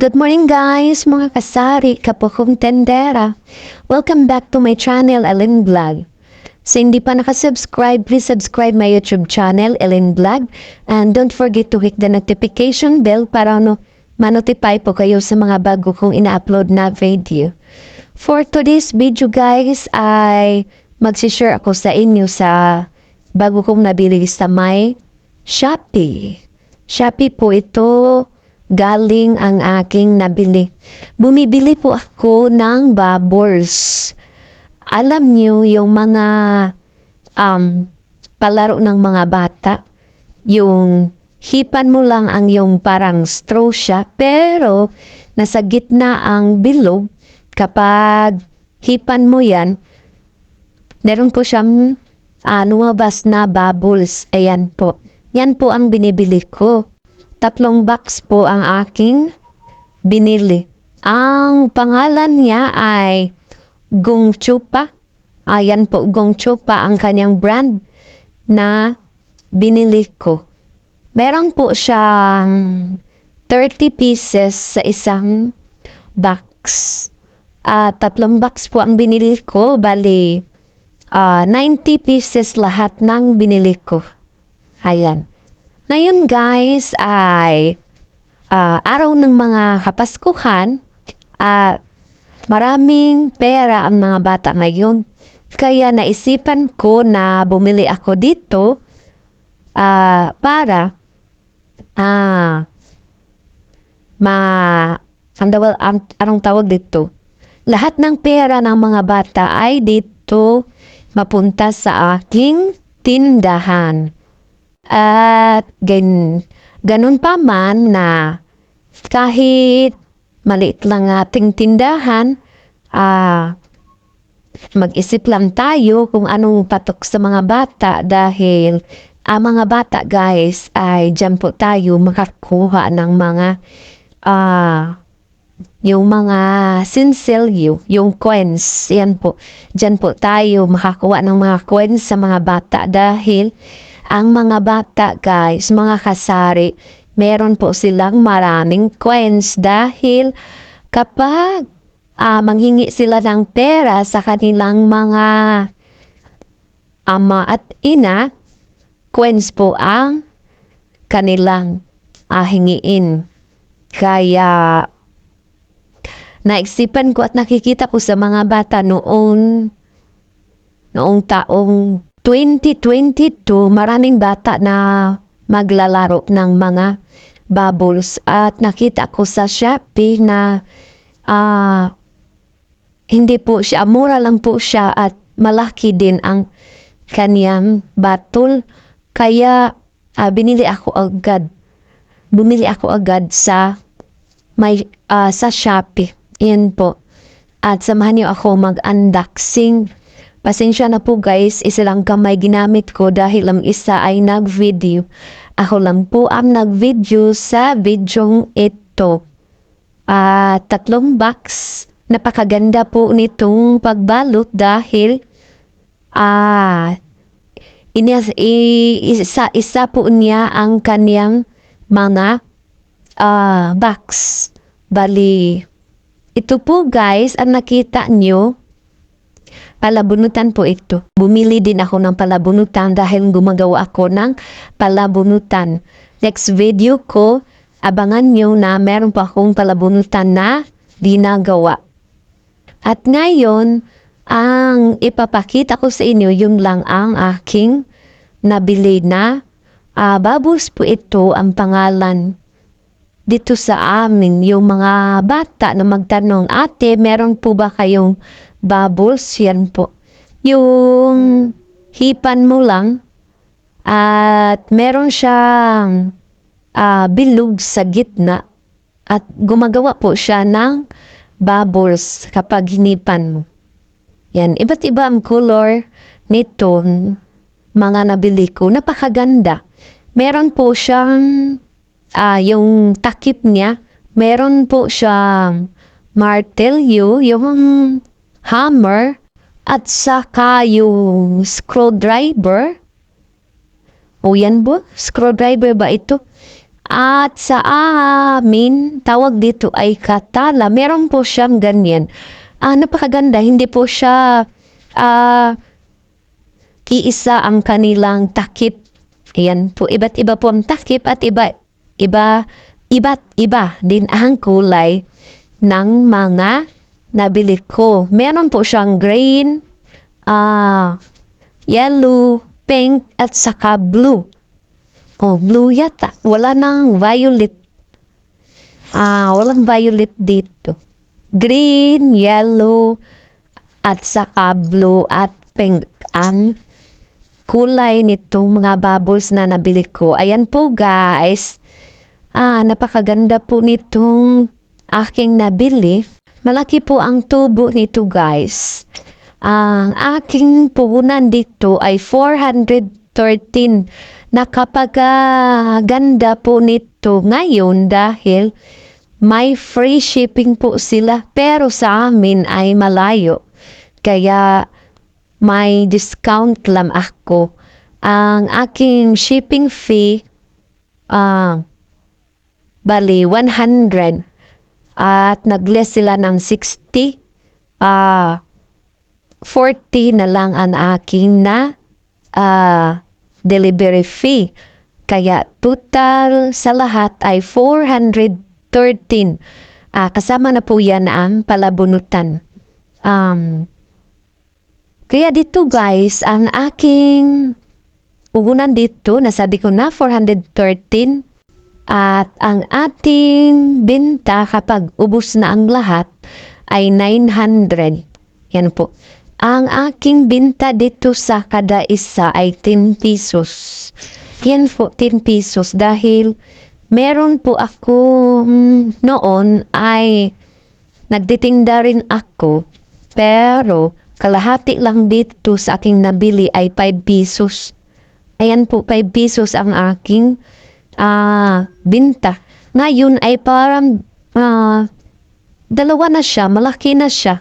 Good morning guys, mga kasari, kapukong tendera. Welcome back to my channel, Ellen Vlog. So hindi pa nakasubscribe, please subscribe my YouTube channel, Ellen Vlog. And don't forget to hit the notification bell para no, manotify po kayo sa mga bago kong ina-upload na video. For today's video guys, ay magsishare ako sa inyo sa bago kong nabili sa may Shopee. Shopee po ito galing ang aking nabili. Bumibili po ako ng bubbles. Alam niyo yung mga um, palaro ng mga bata, yung hipan mo lang ang yung parang straw siya, pero nasa gitna ang bilog, kapag hipan mo yan, meron po siyang uh, lumabas na bubbles. Ayan po. Yan po ang binibili ko. Tatlong box po ang aking binili. Ang pangalan niya ay Gong Chupa. Ayan po, Gong Chupa ang kanyang brand na binili ko. Meron po siyang 30 pieces sa isang box. Uh, tatlong box po ang binili ko. Bali, uh, 90 pieces lahat ng binili ko. Ayan. Ngayon guys ay uh, araw ng mga kapaskuhan at uh, maraming pera ang mga bata ngayon. Kaya naisipan ko na bumili ako dito uh, para uh, ma ang dawal, ang, anong tawag dito? Lahat ng pera ng mga bata ay dito mapunta sa aking tindahan. At gan, ganun pa man na kahit maliit lang ating tindahan, ah, mag-isip lang tayo kung anong patok sa mga bata dahil ang mga bata guys ay dyan po tayo makakuha ng mga ah, yung mga sinsilyo, yung coins, yan po. Dyan po tayo makakuha ng mga coins sa mga bata dahil ang mga bata guys, mga kasari, meron po silang maraming coins dahil kapag uh, manghingi sila ng pera sa kanilang mga ama at ina, coins po ang kanilang uh, hingiin. Kaya naisipan ko at nakikita ko sa mga bata noon noong taong 2022, maraming bata na maglalaro ng mga bubbles at nakita ko sa Shopee na uh, hindi po siya, mura lang po siya at malaki din ang kaniyang battle. Kaya uh, binili ako agad. Bumili ako agad sa may uh, sa Shopee. Yan po. At samahan niyo ako mag-unboxing Pasensya na po guys, isa lang kamay ginamit ko dahil ang isa ay nag-video. Ako lang po ang nag-video sa videong ito. Uh, tatlong box. Napakaganda po nitong pagbalot dahil ah, uh, isa, isa po niya ang kanyang mga uh, box. Bali, ito po guys, ang nakita nyo, palabunutan po ito. Bumili din ako ng palabunutan dahil gumagawa ako ng palabunutan. Next video ko, abangan nyo na meron pa akong palabunutan na dinagawa. At ngayon, ang ipapakita ko sa inyo, yung lang ang aking nabili na uh, babus po ito ang pangalan dito sa amin, yung mga bata na magtanong, ate, meron po ba kayong bubbles, yan po. Yung hipan mo lang at meron siyang uh, bilog sa gitna at gumagawa po siya ng bubbles kapag hinipan mo. Yan, iba't iba ang color nito, mga nabili ko. Napakaganda. Meron po siyang, uh, yung takip niya, meron po siyang martelyo, yung hammer, at saka yung screwdriver. O yan po, screwdriver ba ito? At sa amin, tawag dito ay katala. Meron po siyang ganyan. Ah, napakaganda. Hindi po siya ah, iisa ang kanilang takip. Ayan po, iba't iba po ang takip at iba, iba, iba't iba din ang kulay ng mga nabili ko. Meron po siyang green, ah, yellow, pink, at saka blue. Oh, blue yata. Wala nang violet. Ah, walang violet dito. Green, yellow, at saka blue at pink ang kulay nitong mga bubbles na nabili ko. Ayan po guys. Ah, napakaganda po nitong aking nabili. Malaki po ang tubo nito guys. Ang aking puhunan dito ay 413 Nakapaganda po nito ngayon dahil may free shipping po sila pero sa amin ay malayo. Kaya may discount lang ako. Ang aking shipping fee ah bali 100 at nag-less sila ng 60 ah 40 na lang ang aking na ah delivery fee. Kaya total sa lahat ay 413. Ah, kasama na po yan ang palabunutan. Um, kaya dito guys, ang aking ugunan dito, nasabi ko na 413 at ang ating binta kapag ubos na ang lahat ay 900. Yan po. Ang aking binta dito sa kada isa ay 10 pesos. Yan po, 10 pesos dahil meron po ako mm, noon ay nagtitinda rin ako pero kalahati lang dito sa aking nabili ay 5 pesos. Ayan po, 5 pesos ang aking ah, binta. Ngayon ay parang ah, dalawa na siya, malaki na siya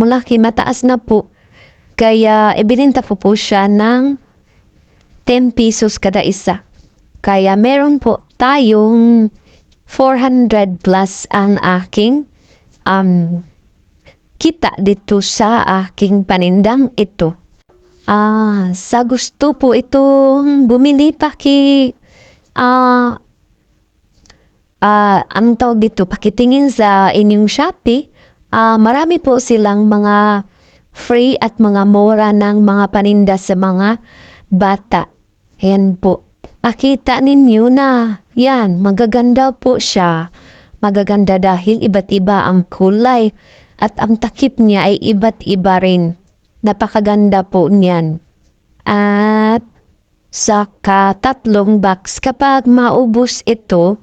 malaki, mataas na po. Kaya ibininta po po siya ng 10 pesos kada isa. Kaya meron po tayong 400 plus ang aking um, kita dito sa aking panindang ito. Ah, sa gusto po itong bumili pa ki ah ah, anong tawag dito, pakitingin sa inyong Shopee, Ah, marami po silang mga free at mga mura ng mga paninda sa mga bata. Yan po. Akita ninyo na. Yan, magaganda po siya. Magaganda dahil iba't iba ang kulay at ang takip niya ay iba't iba rin. Napakaganda po niyan. At sa tatlong box kapag maubos ito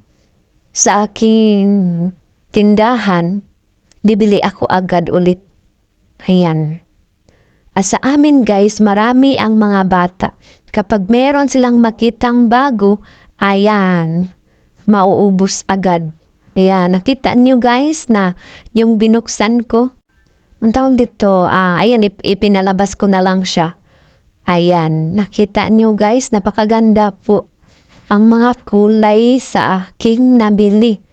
sa aking tindahan, bibili ako agad ulit. Ayan. At sa amin guys, marami ang mga bata. Kapag meron silang makitang bago, ayan, mauubos agad. Ayan, nakita niyo guys na yung binuksan ko. Ang tawag dito, ah, ayan, ip- ipinalabas ko na lang siya. Ayan, nakita niyo guys, napakaganda po ang mga kulay sa aking nabili.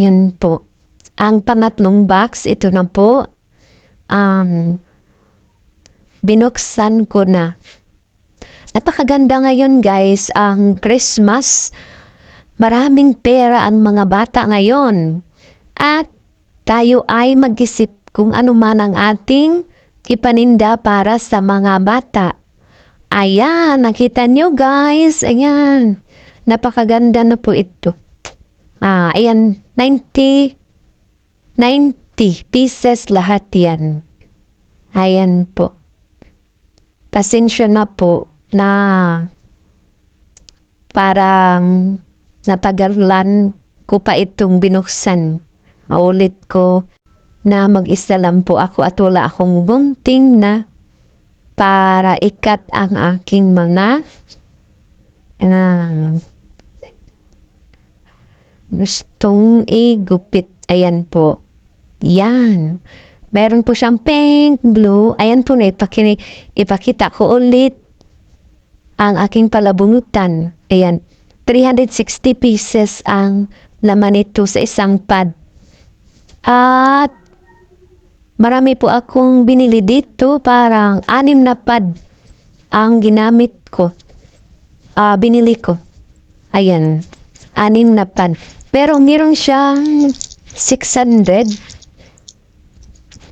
Yan po. Ang pangatlong box, ito na po. Um, binuksan ko na. Napakaganda ngayon guys, ang Christmas. Maraming pera ang mga bata ngayon. At tayo ay mag-isip kung ano man ang ating ipaninda para sa mga bata. Ayan, nakita nyo guys. Ayan, napakaganda na po ito. Ah, ayan, 90 90 pieces lahat yan. Ayan po. Pasensya na po na parang natagalan ko pa itong binuksan. Maulit ko na mag-isa lang po ako at wala akong bunting na para ikat ang aking mga uh, gustong igupit. Ayan po. Yan. Meron po siyang pink, blue. Ayan po na ipakini, ipakita ko ulit ang aking palabungutan. Ayan. 360 pieces ang laman nito sa isang pad. At marami po akong binili dito, parang anim na pad ang ginamit ko. Ah, binili ko. Ayan, anim na pad. Pero meron siyang 600.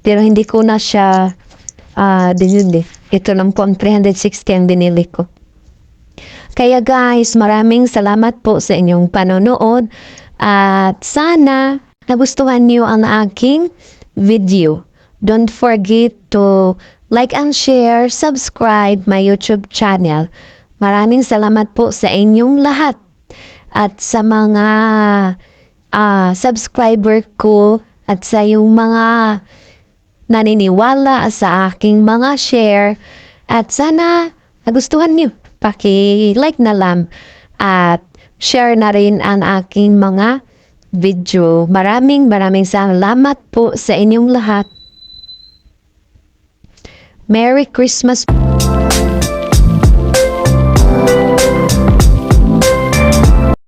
Pero hindi ko na siya ah binili. Ito lang po ang 360 ang binili ko. Kaya guys, maraming salamat po sa inyong panonood at sana nagustuhan niyo ang aking video. Don't forget to like and share, subscribe my YouTube channel. Maraming salamat po sa inyong lahat at sa mga ah, subscriber ko at sa yung mga naniniwala sa aking mga share at sana nagustuhan niyo. Paki-like na lang at share na rin ang aking mga video. Maraming maraming salamat po sa inyong lahat. Merry Christmas